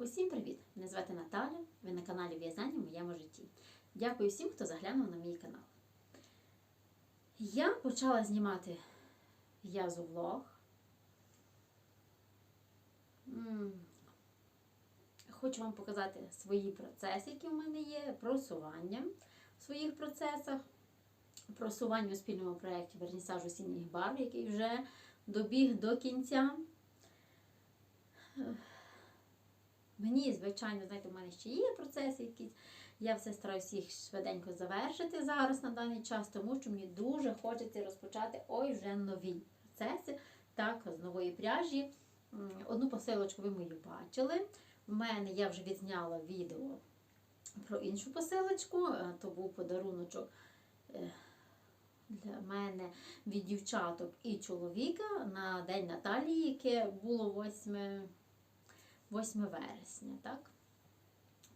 Усім привіт! Мене звати Наталя. Ви на каналі В'язання в моєму житті. Дякую всім, хто заглянув на мій канал. Я почала знімати в'язовлог. М, Хочу вам показати свої процеси, які в мене є, просування в своїх процесах, просування у спільному проєкті Вернісаж осінніх барв, який вже добіг до кінця. Мені, звичайно, знаєте, у мене ще є процеси якісь. Я все стараюся їх швиденько завершити зараз на даний час, тому що мені дуже хочеться розпочати ой вже нові процеси. Так, з нової пряжі. Одну посилочку ви мою бачили. У мене я вже відзняла відео про іншу посилочку. Е, То був подаруночок е, для мене від дівчаток і чоловіка на День Наталії, яке було 8 8 вересня, так?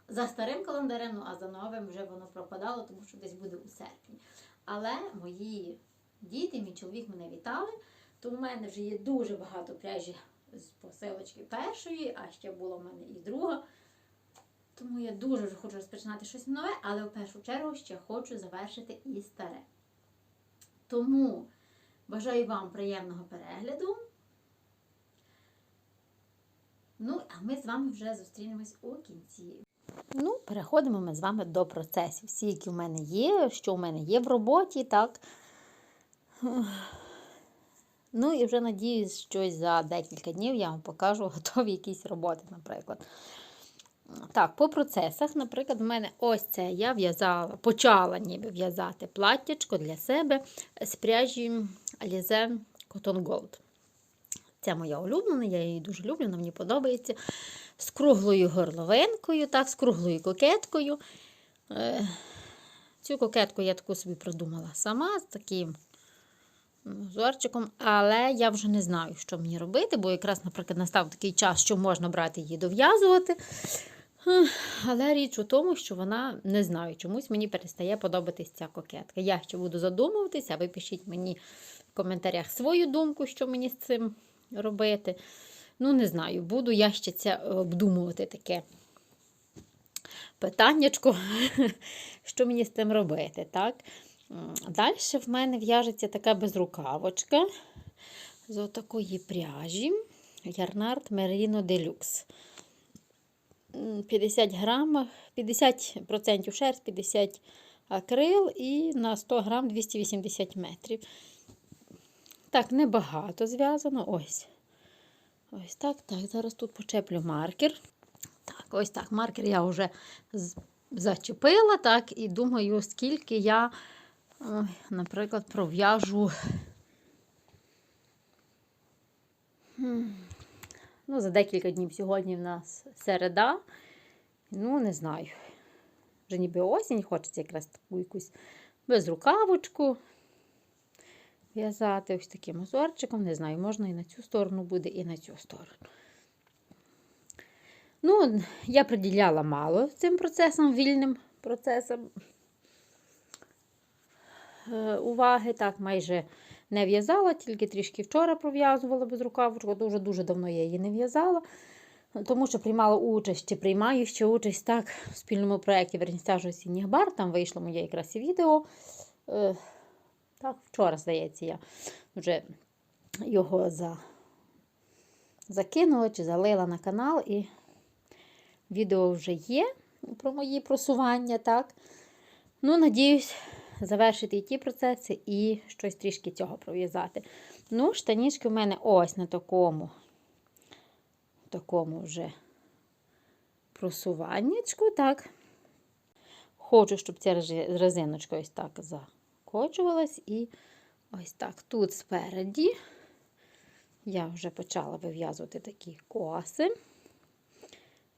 За старим календарем, ну а за новим вже воно пропадало, тому що десь буде у серпні. Але мої діти, мій чоловік мене вітали, то в мене вже є дуже багато пряжі з посилочки першої, а ще була в мене і друга. Тому я дуже вже хочу розпочинати щось нове, але в першу чергу ще хочу завершити і старе. Тому бажаю вам приємного перегляду. Ну, а ми з вами вже зустрінемось у кінці. Ну, переходимо ми з вами до процесів. Всі, які в мене є, що в мене є в роботі, так. Ну і вже надіюсь, що за декілька днів я вам покажу готові якісь роботи, наприклад. Так, по процесах, наприклад, в мене ось це я в'язала, почала ніби в'язати платтячко для себе з пряжі Alize Cotton Gold. Це моя улюблена, я її дуже люблю, вона мені подобається. З круглою горловинкою, так, з круглою кокеткою. Е, Цю кокетку я таку собі придумала сама з таким зорчиком, але я вже не знаю, що мені робити, бо якраз, наприклад, настав такий час, що можна брати її дов'язувати. Але річ у тому, що вона не знаю, чомусь мені перестає подобатись ця кокетка. Я ще буду задумуватися, а ви пишіть мені в коментарях свою думку, що мені з цим робити. Ну, не знаю, буду я ще це обдумувати таке питаннячко, що мені з цим робити. так? Далі в мене в'яжеться така безрукавочка з отакої пряжі Ярнард Merino Deluxe. 50 грам, 50% шерсть, 50 акрил і на 100 грам 280 метрів. Так, небагато зв'язано. Ось. Ось так. Так, зараз тут почеплю маркер. Так, ось так. Маркер я вже зачепила, так, і думаю, скільки я, ой, наприклад, пров'яжу. Ну, за декілька днів сьогодні в нас середа. Ну, не знаю. Вже ніби осінь, хочеться якраз таку якусь безрукавочку в'язати ось таким узорчиком. Не знаю, можна і на цю сторону буде, і на цю сторону. Ну, я приділяла мало цим процесом, вільним процесом е, уваги. Так, майже не в'язала, тільки трішки вчора пров'язувала без рукавочку. Дуже-дуже давно я її не в'язала. Тому що приймала участь чи приймаю ще участь так, в спільному проєкті Верністажу осінніх бар. Там вийшло моє якраз і відео. Так, вчора, здається, я вже його за... закинула чи залила на канал, і відео вже є про мої просування. так. Ну, надіюсь, завершити і ті процеси, і щось трішки цього пров'язати. Ну, штанішки в мене ось на такому, такому вже просуваннячку, так. Хочу, щоб ця резиночка ось так закочувалась. І ось так тут спереді я вже почала вив'язувати такі коси.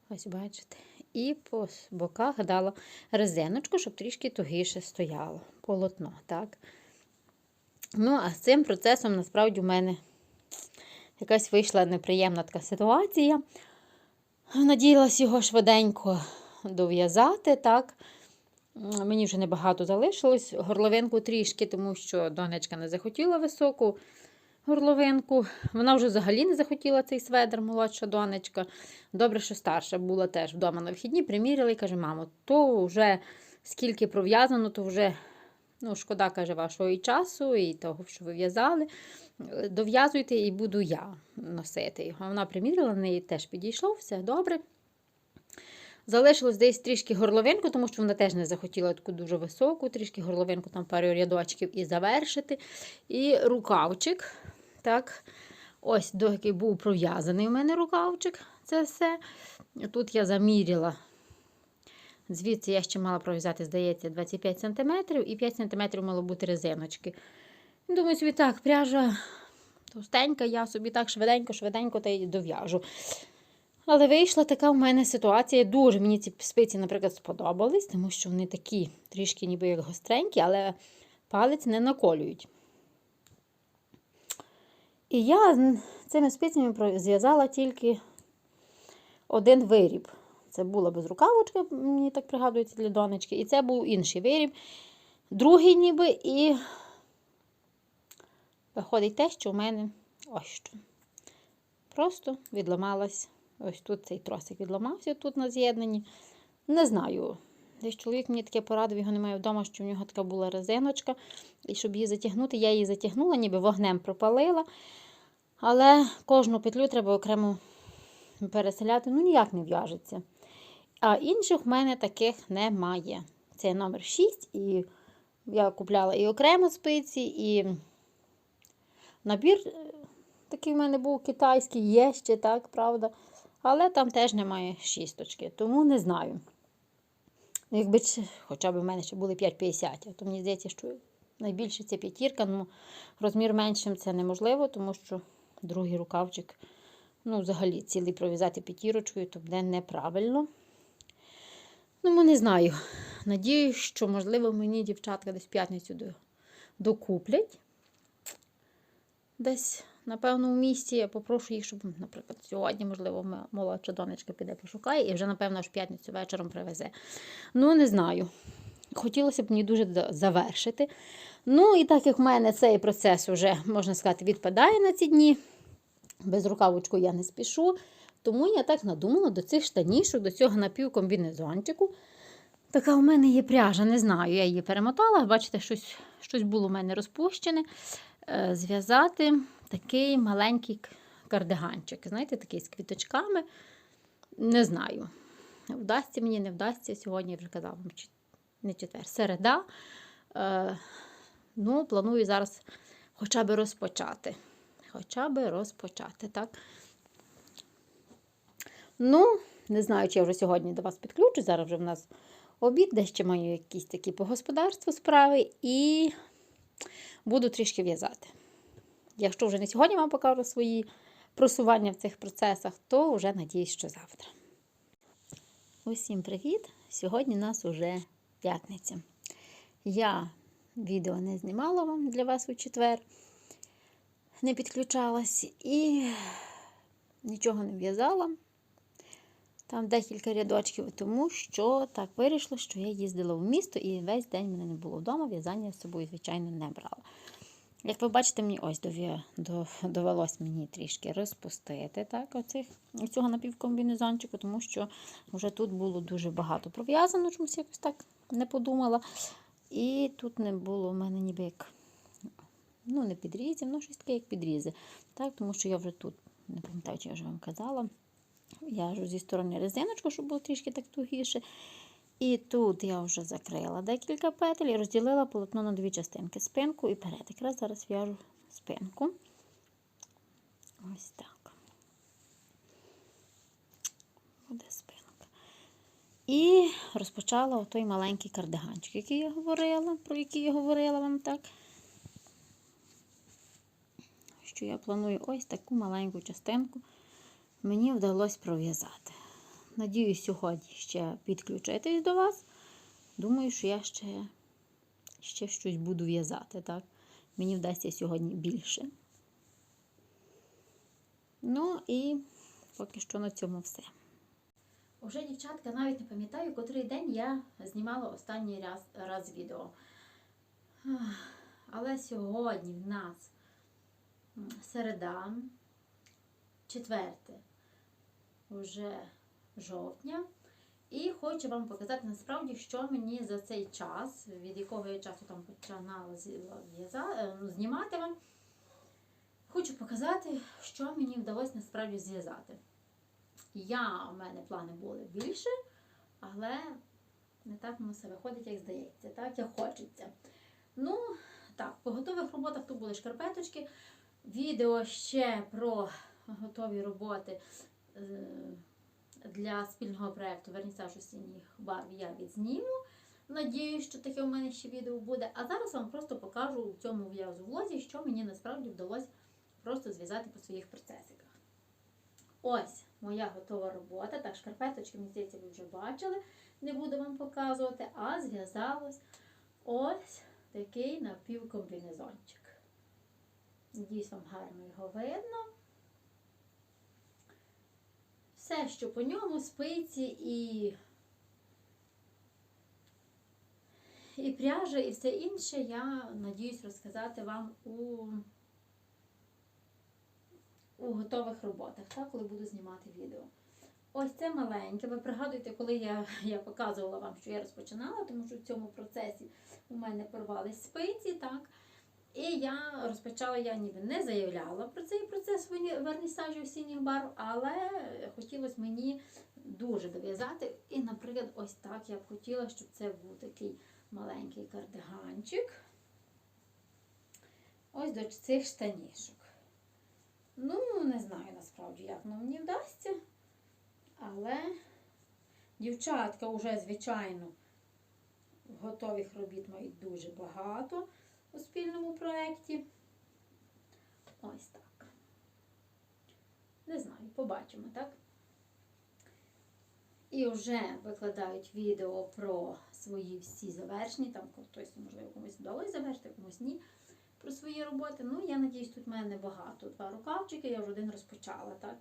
Ось, бачите. І по боках дала резиночку, щоб трішки тугіше стояло полотно. так. Ну, а з цим процесом, насправді, у мене якась вийшла неприємна така ситуація. Надіялась його швиденько дов'язати, так. Мені вже небагато залишилось, горловинку трішки, тому що донечка не захотіла високу горловинку. Вона вже взагалі не захотіла цей сведер, молодша донечка. Добре, що старша була теж вдома на вихідні, приміряла і каже, мамо, то вже скільки пров'язано, то вже ну, шкода, каже, вашого і часу, і того, що ви в'язали. Дов'язуйте і буду я носити його. Вона приміряла, в неї теж підійшло, все добре. Залишилось десь трішки горловинку, тому що вона теж не захотіла таку дуже високу, трішки горловинку, там пару рядочків і завершити. І рукавчик. Так, ось доки був пров'язаний у мене рукавчик. Це все. Тут я заміряла. Звідси я ще мала пров'язати, здається, 25 см і 5 см мало бути резиночки. Думаю, собі так, пряжа товстенька, я собі так швиденько-швиденько та й дов'яжу. Але вийшла така в мене ситуація. Дуже мені ці спиці, наприклад, сподобались, тому що вони такі трішки ніби як гостренькі, але палець не наколюють. І я з цими спицями зв'язала тільки один виріб. Це була безрукавочка, мені так пригадується для донечки. І це був інший виріб. Другий ніби і виходить те, що в мене ось що. Просто відламалась. Ось тут цей тросик відламався тут на з'єднанні. Не знаю. Десь чоловік мені таке порадив, його немає вдома, що в нього така була резиночка. І щоб її затягнути, я її затягнула, ніби вогнем пропалила. Але кожну петлю треба окремо переселяти, ну ніяк не в'яжеться. А інших в мене таких немає. Це номер 6, і я купляла і окремо спиці, і набір е, такий в мене був китайський, є ще так, правда. Але там теж немає шісточки, тому не знаю. Якби хоча б в мене ще були 5,50, то мені здається, що найбільше це п'ятірка, ну розмір меншим це неможливо, тому що другий рукавчик, ну, взагалі, цілий пров'язати п'ятірочкою, то буде неправильно. Ну, не знаю. Надіюсь, що, можливо, мені дівчатка десь в п'ятницю докуплять. Десь, напевно, в місті. Я попрошу їх, щоб, наприклад, сьогодні, можливо, молодша донечка піде пошукає і вже, напевно, аж п'ятницю вечором привезе. Ну, не знаю. Хотілося б мені дуже завершити. Ну, і так як в мене цей процес вже, можна сказати, відпадає на ці дні, без рукавочку я не спішу. Тому я так надумала до цих штанішок, до цього напівкомбінезончику. Така у мене є пряжа, не знаю, я її перемотала. Бачите, щось, щось було у мене розпущене. Е, Зв'язати такий маленький кардиганчик. Знаєте, такий з квіточками. Не знаю. Вдасться мені, не вдасться. Сьогодні я вже казала вам, не четвер, середа. Е, ну, планую зараз хоча б розпочати. Хоча б розпочати, так? Ну, не знаю, чи я вже сьогодні до вас підключу. Зараз вже в нас обід, де ще маю якісь такі по господарству справи, і буду трішки в'язати. Якщо вже не сьогодні вам покажу свої просування в цих процесах, то вже надіюсь, що завтра. Усім привіт! Сьогодні у нас уже п'ятниця. Я відео не знімала вам для вас у четвер, не підключалась і нічого не в'язала. Там декілька рядочків, тому що так вирішло, що я їздила в місто і весь день мене не було вдома, в'язання з собою, звичайно, не брала. Як ви бачите, мені ось довелось мені трішки розпустити так, оцих, цього напівкомбінезончику, тому що вже тут було дуже багато пров'язано, чомусь якось так не подумала. І тут не було в мене ніби як ну, не підрізів, ну щось таке, як підрізи. Так, тому що я вже тут, не пам'ятаю, чи я вже вам казала, в'яжу зі сторони резиночку, щоб було трішки так тугіше. І тут я вже закрила декілька петель і розділила полотно на дві частинки спинку і перед. Якраз зараз в'яжу спинку. Ось так. Буде спинка. І розпочала той маленький кардиганчик, який я говорила, про який я говорила вам так. Що я планую ось таку маленьку частинку мені вдалося пров'язати. Надіюсь, сьогодні ще підключитись до вас. Думаю, що я ще, ще щось буду в'язати. так? Мені вдасться сьогодні більше. Ну і поки що на цьому все. Уже, дівчатка, навіть не пам'ятаю, котрий день я знімала останній раз, раз відео. Але сьогодні в нас середа, 4 вже жовтня. І хочу вам показати насправді, що мені за цей час, від якого я часу там починала е, ну, знімати вам, хочу показати, що мені вдалося насправді зв'язати. Я, у мене плани були більше, але не так воно все виходить, як здається, так як хочеться. Ну, так, по готових роботах тут були шкарпеточки. Відео ще про готові роботи е, для спільного проєкту Вернісаж осінніх барв я відзніму. Надіюсь, що таке у мене ще відео буде. А зараз вам просто покажу у цьому в'язу влозі, що мені насправді вдалося просто зв'язати по своїх процесиках. Ось моя готова робота. Так, шкарпеточки, мені здається, ви вже бачили. Не буду вам показувати, а зв'язалось ось такий напівкомбінезончик. Надіюсь, вам гарно його видно. Все, що по ньому, спиці і, і пряжа, і все інше, я надіюсь розказати вам у, у готових роботах, так, коли буду знімати відео. Ось це маленьке. Ви пригадуєте, коли я, я показувала вам, що я розпочинала, тому що в цьому процесі у мене порвались спиці, так. І я розпочала, я ніби не заявляла про цей процес вернісажу осінніх барв, але хотілося мені дуже дов'язати. І, наприклад, ось так я б хотіла, щоб це був такий маленький кардиганчик. Ось до цих штанішок. Ну, не знаю насправді, як воно мені вдасться. Але дівчатка вже, звичайно, готових робіт мають дуже багато у спільному проєкті. Ось так. Не знаю, побачимо, так? І вже викладають відео про свої всі завершені, там хтось, можливо, комусь вдалося завершити, комусь ні. Про свої роботи. Ну, я надіюсь, тут в мене небагато. Два рукавчики, я вже один розпочала, так?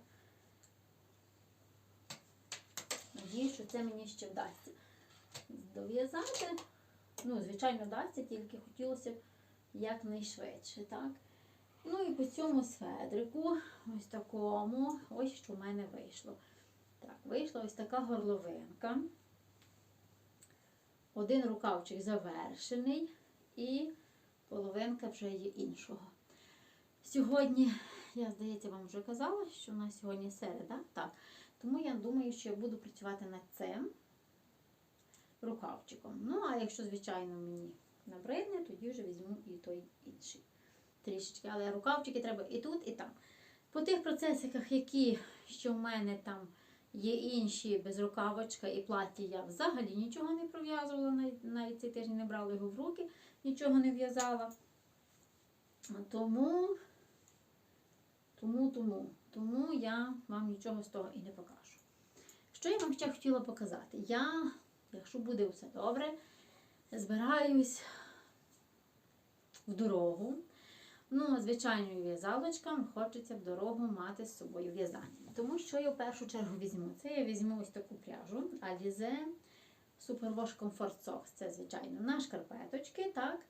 Надіюсь, що це мені ще вдасться дов'язати. Ну, звичайно, вдасться, тільки хотілося б якнайшвидше, так? Ну і по цьому сведрику, ось такому, ось що в мене вийшло. Так, вийшла ось така горловинка. Один рукавчик завершений і половинка вже є іншого. Сьогодні, я, здається, вам вже казала, що у нас сьогодні середа. Так. Тому я думаю, що я буду працювати над цим рукавчиком. Ну, а якщо, звичайно, мені набридне, тоді вже візьму і той інший трішечки. Але рукавчики треба і тут, і там. По тих процесиках, які що в мене там є інші без рукавочка і платі, я взагалі нічого не пров'язувала, навіть цей тиждень не брала його в руки, нічого не в'язала. Тому, тому, тому, тому я вам нічого з того і не покажу. Що я вам ще хотіла показати? Я, якщо буде все добре, збираюсь в дорогу. Ну, звичайно, в'язалочкам хочеться в дорогу мати з собою в'язання. Тому що я в першу чергу візьму? Це я візьму ось таку пряжу Alize Superwash Comfort Socks. Це, звичайно, на шкарпеточки, так.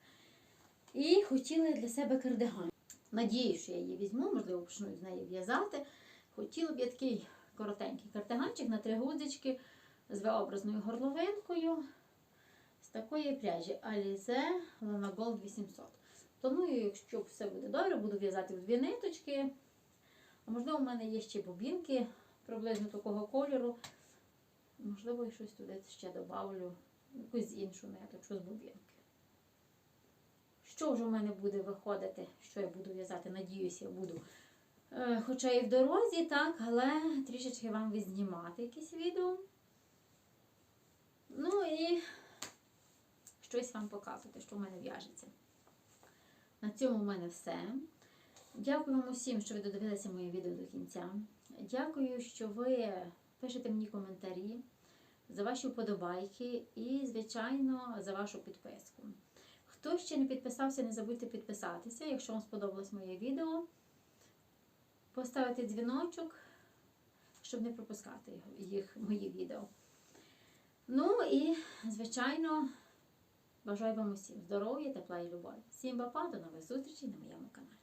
І хотіла для себе кардиган. Надію, що я її візьму, можливо, почну з неї в'язати. Хотіла б я такий коротенький кардиганчик на три гудзички з V-образною горловинкою такої пряжі Alize Lana Gold 800. Планую, якщо все буде добре, буду в'язати в дві ниточки. А можливо, у мене є ще бобінки приблизно такого кольору. Можливо, я щось туди ще додавлю, якусь іншу ниточку з бобінки. Що вже в мене буде виходити, що я буду в'язати, надіюсь, я буду. Е, Хоча і в дорозі, так, але трішечки вам відзнімати якесь відео. Ну і щось вам показувати, що в мене в'яжеться. На цьому в мене все. Дякую вам усім, що ви додивилися моє відео до кінця. Дякую, що ви пишете мені коментарі, за ваші вподобайки і, звичайно, за вашу підписку. Хто ще не підписався, не забудьте підписатися, якщо вам сподобалось моє відео. Поставити дзвіночок, щоб не пропускати їх, мої відео. Ну і, звичайно, бажаю вам усім здоров'я, тепла і любові. Всім па-па, до нових зустрічей на моєму каналі.